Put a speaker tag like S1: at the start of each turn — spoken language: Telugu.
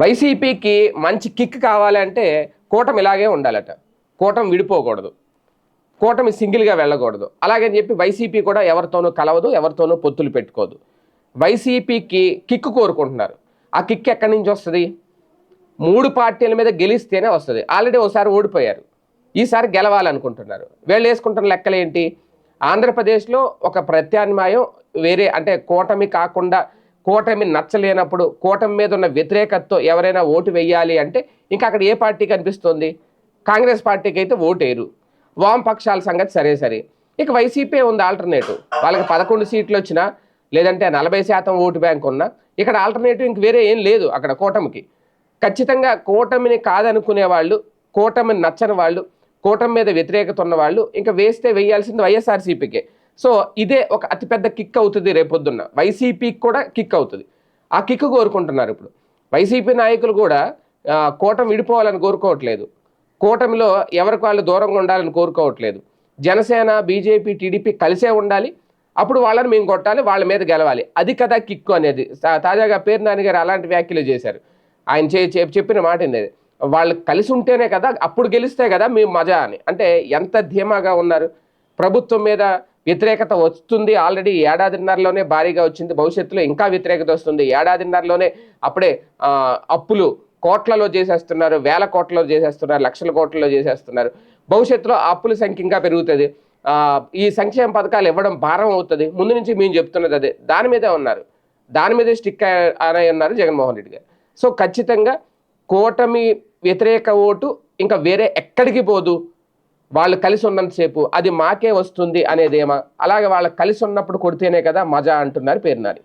S1: వైసీపీకి మంచి కిక్ కావాలంటే కూటమి ఇలాగే ఉండాలట. కూటమి విడిపోకూడదు. కూటమి సింగిల్గా వెళ్ళకూడదు. అలాగని చెప్పి వైసీపీ కూడా ఎవరితోనూ కలవదు ఎవరితోనూ పొత్తులు పెట్టుకోదు. వైసీపీకి కిక్ కోరుకుంటున్నారు. ఆ కిక్ ఎక్కడి నుంచి వస్తుంది? మూడు పార్టీల మీద గెలిస్తేనే వస్తుంది. ఆల్రెడీ ఒకసారి ఓడిపోయారు. ఈసారి గెలవాలనుకుంటున్నారు. వీళ్ళు వేసుకుంటున్న లెక్కలు ఏంటి ఆంధ్రప్రదేశ్లో ఒక ప్రత్యామ్నాయం వేరే అంటే కూటమి కాకుండా కూటమి నచ్చలేనప్పుడు కూటమి మీద ఉన్న వ్యతిరేకతతో ఎవరైనా ఓటు వెయ్యాలి అంటే ఇంకా అక్కడ ఏ పార్టీ కనిపిస్తుంది? కాంగ్రెస్ పార్టీకి అయితే ఓటేరు వామపక్షాల సంగతి సరే సరే. ఇక వైసీపీ ఉంది ఆల్టర్నేటివ్ వాళ్ళకి పదకొండు సీట్లు వచ్చినా లేదంటే నలభై శాతం ఓటు బ్యాంక్ ఉన్నా ఇక్కడ ఆల్టర్నేటివ్ ఇంక వేరే ఏం లేదు అక్కడ కూటమికి. ఖచ్చితంగా కూటమిని కాదనుకునే వాళ్ళు కూటమిని నచ్చని వాళ్ళు కూటమి మీద వ్యతిరేకత ఉన్న వాళ్ళు ఇంకా వేస్తే వేయాల్సింది వైఎస్ఆర్సీపీకే. సో ఇదే ఒక అతిపెద్ద కిక్ అవుతుంది రేపొద్దున్న. వైసీపీకి కూడా కిక్ అవుతుంది. ఆ కిక్ కోరుకుంటున్నారు ఇప్పుడు. వైసీపీ నాయకులు కూడా కూటమి విడిపోవాలని కోరుకోవట్లేదు. కూటమిలో ఎవరికి వాళ్ళు దూరంగా ఉండాలని కోరుకోవట్లేదు. జనసేన బీజేపీ టీడీపీ కలిసే ఉండాలి. అప్పుడు వాళ్ళని మేము కొట్టాలి వాళ్ళ మీద గెలవాలి. అది కదా కిక్కు అనేది. తా- తాజాగా పేరు నాన్నగారు గారు అలాంటి వ్యాఖ్యలు చేశారు. ఆయన చే చెప్పిన మాట ఏంది వాళ్ళు కలిసి ఉంటేనే కదా అప్పుడు గెలిస్తే కదా మేము మజా అని. అంటే ఎంత ధీమాగా ఉన్నారు? ప్రభుత్వం మీద వ్యతిరేకత వస్తుంది. ఆల్రెడీ ఏడాదిన్నరలోనే భారీగా వచ్చింది. భవిష్యత్తులో ఇంకా వ్యతిరేకత వస్తుంది. ఏడాదిన్నరలోనే అప్పుడే అప్పులు కోట్లలో చేసేస్తున్నారు. వేల కోట్లలో చేసేస్తున్నారు. లక్షల కోట్లలో చేసేస్తున్నారు. భవిష్యత్తులో అప్పుల సంఖ్య ఇంకా పెరుగుతుంది. ఈ సంక్షేమ పథకాలు ఇవ్వడం భారం అవుతుంది. ముందు నుంచి మేము చెప్తున్నది అదే. దాని మీదే ఉన్నారు. దాని మీదే స్టిక్ అనే ఉన్నారు జగన్మోహన్ రెడ్డి గారు. సో ఖచ్చితంగా కూటమి వ్యతిరేక ఓటు ఇంకా వేరే ఎక్కడికి పోదు. వాళ్ళు కలిసి ఉన్నంతసేపు అది మాకే వస్తుంది అనేదేమా? అలాగే వాళ్ళు కలిసి ఉన్నప్పుడు కొడితేనే కదా మజా అంటున్నారు పేరునారి